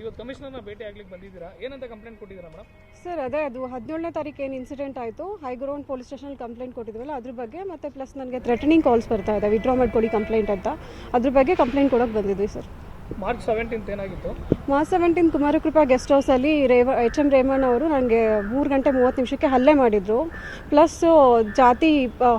ಇವತ್ತು ಕಮಿಷನರ್ನ ಭೇಟಿ ಆಗ್ಲಿಕ್ಕೆ ಬಂದಿದ್ದೀರಾ? ಏನಂತ ಕಂಪ್ಲೇಂಟ್ ಕೊಟ್ಟಿದ್ದೀರಾ ಮೇಡಮ್ ಸರ್ ಅದೇ, ಅದು ಹದಿನೇಳನೇ ತಾರೀಕು ಏನು ಇನ್ಸಿಡೆಂಟ್ ಆಯಿತು High Ground police station complaint ಕೊಟ್ಟಿದ್ವಲ್ಲ ಅದ್ರ ಬಗ್ಗೆ ಮತ್ತೆ ಪ್ಲಸ್ ನನಗೆ ಥ್ರೆಟನಿಂಗ್ ಕಾಲ್ಸ್ ಬರ್ತಾ ಇದೆ ವಿಡ್ರಾ ಮಾಡ್ಕೊಳ್ಳಿ ಕಂಪ್ಲೇಂಟ್ ಅಂತ. ಅದ್ರ ಬಗ್ಗೆ ಕಂಪ್ಲೇಂಟ್ ಕೊಡೋಕೆ ಬಂದಿದ್ವಿ ಸರ್ ಮಾರ್ಚ್ ಸೆವೆಂಟೀನ್ತ್ ಏನಾಗಿತ್ತು? ಮಾರ್ಚ್ ಸೆವೆಂಟೀನ್ ಕುಮಾರಕೃಪಾ ಗೆಸ್ಟ್ ಹೌಸಲ್ಲಿ ರೇವ ಎಚ್ ಎಂ ರೇಮಣ್ಣ ಅವರು ನನಗೆ ಮೂರು ಗಂಟೆ ಮೂವತ್ತು ನಿಮಿಷಕ್ಕೆ ಹಲ್ಲೆ ಮಾಡಿದರು. ಪ್ಲಸ್ ಜಾತಿ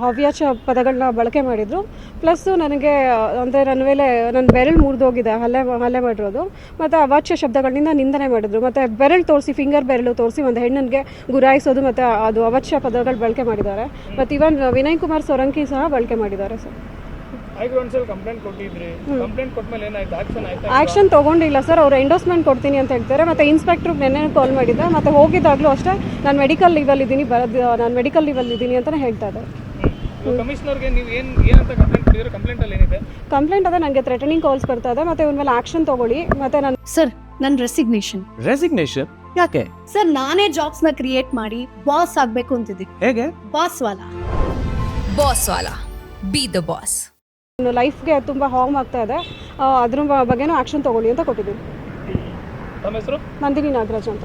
ಹವ್ಯಾಸ ಪದಗಳನ್ನ ಬಳಕೆ ಮಾಡಿದರು. ಪ್ಲಸ್ಸು ನನಗೆ ಅಂದರೆ ನನ್ನ ಮೇಲೆ, ನನ್ನ ಬೆರಳು ಮುರಿದೋಗಿದೆ, ಹಲ್ಲೆ ಹಲ್ಲೆ ಮಾಡಿರೋದು. ಮತ್ತು ಅವಾಚ್ಯ ಶಬ್ದಗಳಿಂದ ನಿಂದನೆ ಮಾಡಿದ್ರು. ಮತ್ತು ಬೆರಳು ತೋರಿಸಿ ಫಿಂಗರ್ ಬೆರಳು ತೋರಿಸಿ ಒಂದು ಹೆಣ್ಣನಿಗೆ ಗುರಾಯಿಸೋದು, ಮತ್ತು ಅದು ಅವಾಚ್ಯ ಪದಗಳು ಬಳಕೆ ಮಾಡಿದ್ದಾರೆ. ಮತ್ತು ಇವನ್, ವಿನಯ್ ಕುಮಾರ್ ಸೊರಂಕಿ ಸಹ ಬಳಕೆ ಮಾಡಿದ್ದಾರೆ ಸರ್ ಐಗ್ರೌಂಡ್ಸಲ್ಲಿ ಕಂಪ್ಲೇಂಟ್ ಕೊಟ್ಟಿದ್ರಿ. ಕಂಪ್ಲೇಂಟ್ ಕೊಟ್ಮೇಲೆ ಏನಾಯ್ತು? ಆಕ್ಷನ್ ಆಯ್ತಾ ಆಕ್ಷನ್ ತಗೊಂಡಿಲ್ಲ ಸರ್ ಅವ್ರು ಎಂಡೋಸ್ಮೆಂಟ್ ಕೊಡ್ತೀನಿ ಅಂತ ಹೇಳ್ತಾರೆ. ಮತ್ತೆ ಇನ್ಸ್ಪೆಕ್ಟ್ರಿಗೆ ನೆನ್ನೆ ಕಾಲ್ ಮಾಡಿದ್ದೆ. ಮತ್ತೆ ಹೋಗಿದ್ದಾಗಲೂ ಅಷ್ಟೇ ನಾನು ಮೆಡಿಕಲ್ ಲೀವಲ್ ಇದ್ದೀನಿ ಬರೋದು ನಾನು ಮೆಡಿಕಲ್ ಲೀವಲ್ ಇದ್ದೀನಿ ಅಂತಲೇ ಹೇಳ್ತಾ ಇದ್ದಾರೆ. ಕಮಿಷನರ್ಗೆ ನೀವು ಏನು ಏನಂತ ಕಂಪ್ಲೇಂಟ್ ಕೊಟ್ಟಿದ್ದೀರಾ? ಕಂಪ್ಲೇಂಟಲ್ಲಿ ಏನಿದೆ? ಕಂಪ್ಲೇಂಟ್ ಅದೇ ನನಗೆ ಥ್ರೆಟನಿಂಗ್ ಕಾಲ್ಸ್ ಬರ್ತಾ ಇದೆ. ಮತ್ತೆ ಇವ್ರ ಮೇಲೆ ಆಕ್ಷನ್ ತಗೊಳ್ಳಿ. ಮತ್ತೆ ನಾನು ಸರ್ ನನ್ನ ರೆಸಿಗ್ನೇಷನ್ ರೆಸಿಗ್ನೇಷನ್ ಯಾಕೆ? ಸರ್ ನಾನೇ ಜಾಬ್ಸ್ನ ಕ್ರಿಯೇಟ್ ಮಾಡಿ ಬಾಸ್ ಆಗ್ಬೇಕು ಅಂತಿದ್ದೀನಿ. ಹೇಗೆ? ಬಾಸ್ ವಾಲಾ. ಬಾಸ್ ವಾಲಾ. ಬಿ ದ ಬಾಸ್ ಲೈಫ್ಗೆ ತುಂಬ ಹಾರ್ಮ್ ಆಗ್ತಾ ಇದೆ. ಅದ್ರ ಬಗ್ಗೆನೂ ಆಕ್ಷನ್ ತಗೊಳ್ಳಿ ಅಂತ ಕೊಟ್ಟಿದ್ದೀನಿ. ತಮ್ಮ ಹೆಸರು? ನಂದಿನಿ ನಾಗರಾಜ್ ಅಂತ.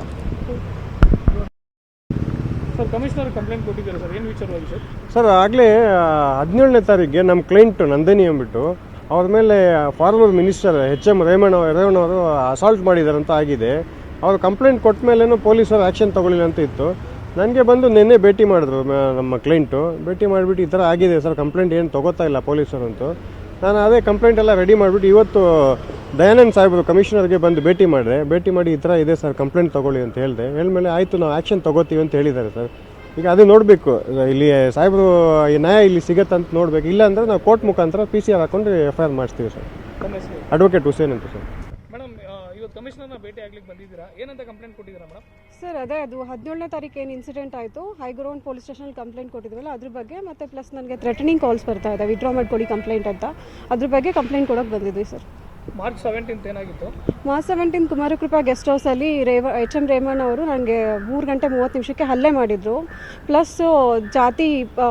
ಸರ್ ಕಮಿಷನರ್ ಕಂಪ್ಲೇಂಟ್ ಕೊಟ್ಟಿದ್ದೀರಾ ಸರ್? ಏನು ವಿಚಾರವಾಗಿ ಸರ್? ಸರ್ ಆಗಲೇ ಹದಿನೇಳನೇ ತಾರೀಕಿಗೆ ನಮ್ಮ ಕ್ಲೈಂಟ್ ನಂದಿನಿ ಅಂದ್ಬಿಟ್ಟು ಅವ್ರ ಮೇಲೆ former minister H M Revanna Revanna ಅವರು ಅಸಾಲ್ಟ್ ಮಾಡಿದ್ದಾರೆ ಅಂತ ಆಗಿದೆ. ಅವರು ಕಂಪ್ಲೇಂಟ್ ಕೊಟ್ಟ ಮೇಲೇನು ಪೊಲೀಸರು ಆ್ಯಕ್ಷನ್ ತಗೊಳ್ಳಿಲ್ಲ ಅಂತ ಇತ್ತು. ನನಗೆ ಬಂದು ನಿನ್ನೆ ಭೇಟಿ ಮಾಡಿದ್ರು ನಮ್ಮ ಕ್ಲೈಂಟು ಭೇಟಿ ಮಾಡಿಬಿಟ್ಟು ಈ ಥರ ಆಗಿದೆ ಸರ್ ಕಂಪ್ಲೇಂಟ್ ಏನು ತಗೋತಾ ಇಲ್ಲ ಪೊಲೀಸರು ಅಂತೂ. ನಾನು ಅದೇ ಕಂಪ್ಲೇಂಟ್ ಎಲ್ಲ ರೆಡಿ ಮಾಡಿಬಿಟ್ಟು ಇವತ್ತು ದಯಾನಂದ್ ಸಾಹೇಬರು ಕಮಿಷನರ್ಗೆ ಬಂದು ಭೇಟಿ ಮಾಡಿದೆ. ಭೇಟಿ ಮಾಡಿ ಈ ಥರ ಇದೆ ಸರ್ ಕಂಪ್ಲೇಂಟ್ ತೊಗೊಳ್ಳಿ ಅಂತ ಹೇಳಿದೆ. ಹೇಳಿದ್ಮೇಲೆ ಆಯಿತು ನಾವು ಆ್ಯಕ್ಷನ್ ತೊಗೋತೀವಿ ಅಂತ ಹೇಳಿದ್ದಾರೆ ಸರ್. ಈಗ ಅದು ನೋಡಬೇಕು. ಇಲ್ಲಿ ಸಾಹೇಬರು ಈ ನ್ಯಾಯ ಇಲ್ಲಿ ಸಿಗತ್ತೆ ಅಂತ ನೋಡ್ಬೇಕು. ಇಲ್ಲ ಅಂದರೆ ನಾವು ಕೋರ್ಟ್ ಮುಖಾಂತರ ಪಿ ಸಿ ಆರ್ ಹಾಕೊಂಡು ಎಫ್ ಐ ಆರ್ ಮಾಡಿಸ್ತೀವಿ ಸರ್. ಅಡ್ವೊಕೇಟ್ ಹುಸೇನ್ ಅಂತ ಸರ್. ಮೇಡಮ್ ಇವತ್ತು ಕಮಿಷನರ್ನ ಭೇಟಿ ಆಗ್ಲಿಕ್ಕೆ ಬಂದಿದ್ದೀರಾ? ಏನಂತ ಕಂಪ್ಲೇಂಟ್ ಕೊಟ್ಟಿದ್ದೀರಾ ಮೇಡಮ್ ಸರ್, ಅದೇ ಅದು ಹದಿನೇಳನೇ ತಾರೀಕು ಏನು ಇನ್ಸಿಡೆಂಟ್ ಆಯಿತು. High Ground police station complaint ಕೊಟ್ಟಿದ್ವಲ್ಲ, ಅದ್ರ ಬಗ್ಗೆ ಮತ್ತು ಪ್ಲಸ್ ನನಗೆ ಥ್ರೆಟನಿಂಗ್ ಕಾಲ್ಸ್ ಬರ್ತಾ ಇದೆ ವಿಡ್ರಾ ಮಾಡ್ಕೊಳ್ಳಿ ಕಂಪ್ಲೇಂಟ್ ಅಂತ. ಅದ್ರ ಬಗ್ಗೆ ಕಂಪ್ಲೇಂಟ್ ಕೊಡೋಕೆ ಬಂದಿದ್ವಿ ಸರ್. ಮಾರ್ಚ್ ಏನಾಗಿತ್ತು? ಮಾರ್ಚ್ ಸೆವೆಂಟೀನ್ ಕುಮಾರಕೃಪಾ ಗೆಸ್ಟ್ ಹೌಸಲ್ಲಿ ರೇವ ಎಚ್ ಎಂ ರೇಮಣ್ಣ ಅವರು ನನಗೆ ಮೂರು ಗಂಟೆ ಮೂವತ್ತು ನಿಮಿಷಕ್ಕೆ ಹಲ್ಲೆ ಮಾಡಿದರು. ಪ್ಲಸ್ ಜಾತಿ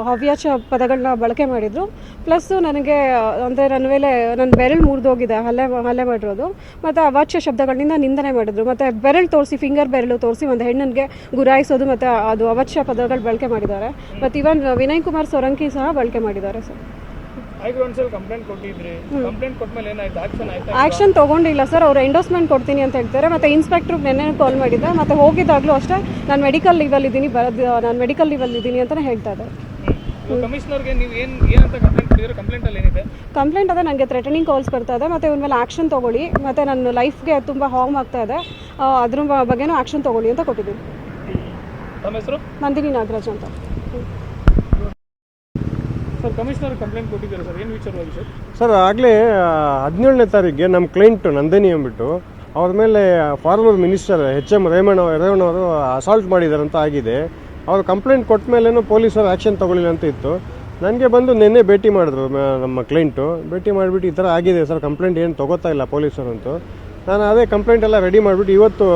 ಹವ್ಯಾಸ ಪದಗಳನ್ನ ಬಳಕೆ ಮಾಡಿದರು. ಪ್ಲಸ್ಸು ನನಗೆ ಅಂದರೆ ನನ್ನ ಮೇಲೆ, ನನ್ನ ಬೆರಳು ಮುರಿದೋಗಿದೆ, ಹಲ್ಲೆ ಹಲ್ಲೆ ಮಾಡಿರೋದು. ಮತ್ತು ಅವಾಚ್ಯ ಶಬ್ದಗಳಿಂದ ನಿಂದನೆ ಮಾಡಿದ್ರು. ಮತ್ತು ಬೆರಳು ತೋರಿಸಿ ಫಿಂಗರ್ ಬೆರಳು ತೋರಿಸಿ ಒಂದು ಹೆಣ್ಣನಿಗೆ ಗುರಾಯಿಸೋದು, ಮತ್ತು ಅದು ಅವಾಚ್ಯ ಪದಗಳು ಬಳಕೆ ಮಾಡಿದ್ದಾರೆ. ಮತ್ತು ಇವನ್ ವಿನಯ್ ಕುಮಾರ್ ಸೊರಂಕಿ ಸಹ ಬಳಕೆ ಮಾಡಿದ್ದಾರೆ ಸರ್ ಆಕ್ಷನ್ ತಗೊಂಡಿಲ್ಲ ಸರ್ ಅವ್ರು ಎಂಡೋಸ್ಮೆಂಟ್ ಕೊಡ್ತೀನಿ ಅಂತ ಹೇಳ್ತಾರೆ. ಮತ್ತೆ ಇನ್ಸ್ಪೆಕ್ಟರ್ ನೆನ್ನೆ ಕಾಲ್ ಮಾಡಿದ್ದೆ. ಮತ್ತೆ ಹೋಗಿದ್ದಾಗಲೂ ಅಷ್ಟೇ ನಾನು ಮೆಡಿಕಲ್ ಲೀವಲ್ ಇದ್ದೀನಿ ಬರೋದು ನಾನು ಮೆಡಿಕಲ್ ಲೀವಲ್ ಇದ್ದೀನಿ ಅಂತಾನೆ ಹೇಳ್ತಾ ಇದ್ದಾರೆ. ಕಂಪ್ಲೇಂಟ್ ಅದೇ ನನಗೆ ಥ್ರೆಟನಿಂಗ್ ಕಾಲ್ಸ್ ಬರ್ತಾ ಇದೆ. ಮತ್ತೆ ಇವ್ರ ಮೇಲೆ ಆಕ್ಷನ್ ತಗೊಳ್ಳಿ. ಮತ್ತೆ ನನ್ನ ಲೈಫ್ಗೆ ತುಂಬ ಹಾರ್ಮ್ ಆಗ್ತಾ ಇದೆ. ಅದ್ರ ಬಗ್ಗೆನೂ ಆಕ್ಷನ್ ತಗೊಳ್ಳಿ ಅಂತ ಕೊಟ್ಟಿದ್ದೀನಿ. ನಂದಿನಿ ನಾಗರಾಜ್ ಅಂತ. ಸರ್, ಕಮಿಷನರ್ ಕಂಪ್ಲೇಂಟ್ ಕೊಟ್ಟಿದ್ದೀರಾ ಸರ್. ಏನು ವಿಚಾರವಾಗಿ ಸರ್? ಸರ್, ಆಗಲೇ ಹದಿನೇಳನೇ ತಾರೀಕಿಗೆ ನಮ್ಮ ಕ್ಲೈಂಟು ನಂದಿನಿ ಅಂದ್ಬಿಟ್ಟು ಅವ್ರ ಮೇಲೆ former minister H M Revanna ಅವರು ಅಸಾಲ್ಟ್ ಮಾಡಿದ್ದಾರೆ ಅಂತ ಆಗಿದೆ. ಅವ್ರು ಕಂಪ್ಲೇಂಟ್ ಕೊಟ್ಟ ಮೇಲೇನು ಪೊಲೀಸರು ಆ್ಯಕ್ಷನ್ ತೊಗೊಳ್ಳಿಲ್ಲ ಅಂತ ಇತ್ತು. ನನಗೆ ಬಂದು ನಿನ್ನೆ ಭೇಟಿ ಮಾಡಿದ್ರು ನಮ್ಮ ಕ್ಲೈಂಟು ಭೇಟಿ ಮಾಡಿಬಿಟ್ಟು ಈ ಥರ ಆಗಿದೆ ಸರ್ ಕಂಪ್ಲೇಂಟ್ ಏನು ತೊಗೋತಾ ಇಲ್ಲ ಪೊಲೀಸರು ಅಂತೂ. ನಾನು ಅದೇ ಕಂಪ್ಲೇಂಟ್ ಎಲ್ಲ ರೆಡಿ ಮಾಡಿಬಿಟ್ಟು ಇವತ್ತು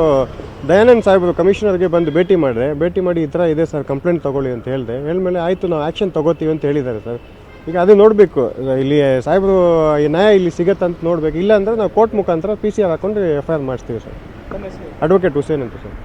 ದಯಾನಂದ್ ಸಾಹೇಬರು ಕಮಿಷನರ್ಗೆ ಬಂದು ಭೇಟಿ ಮಾಡಿದೆ ಭೇಟಿ ಮಾಡಿ ಈ ಥರ ಇದೆ ಸರ್ ಕಂಪ್ಲೇಂಟ್ ತೊಗೊಳ್ಳಿ ಅಂತ ಹೇಳಿದೆ. ಹೇಳಿದ್ಮೇಲೆ ಆಯಿತು ನಾವು ಆ್ಯಕ್ಷನ್ ತಗೋತೀವಿ ಅಂತ ಹೇಳಿದ್ದಾರೆ ಸರ್. ಈಗ ಅದು ನೋಡಬೇಕು. ಇಲ್ಲಿ ಸಾಹೇಬರು ಈ ನ್ಯಾಯ ಇಲ್ಲಿ ಸಿಗತ್ತೆ ಅಂತ ನೋಡಬೇಕು. ಇಲ್ಲ ಅಂದ್ರೆ ನಾವು ಕೋರ್ಟ್ ಮುಖಾಂತರ ಪಿ ಸಿ ಆರ್ ಹಾಕೊಂಡು ಎಫ್ ಐ ಆರ್ ಮಾಡಿಸ್ತೀವಿ ಸರ್. ಅಡ್ವೊಕೇಟ್ ಹುಸೇನ್ ಅಂತ ಸರ್.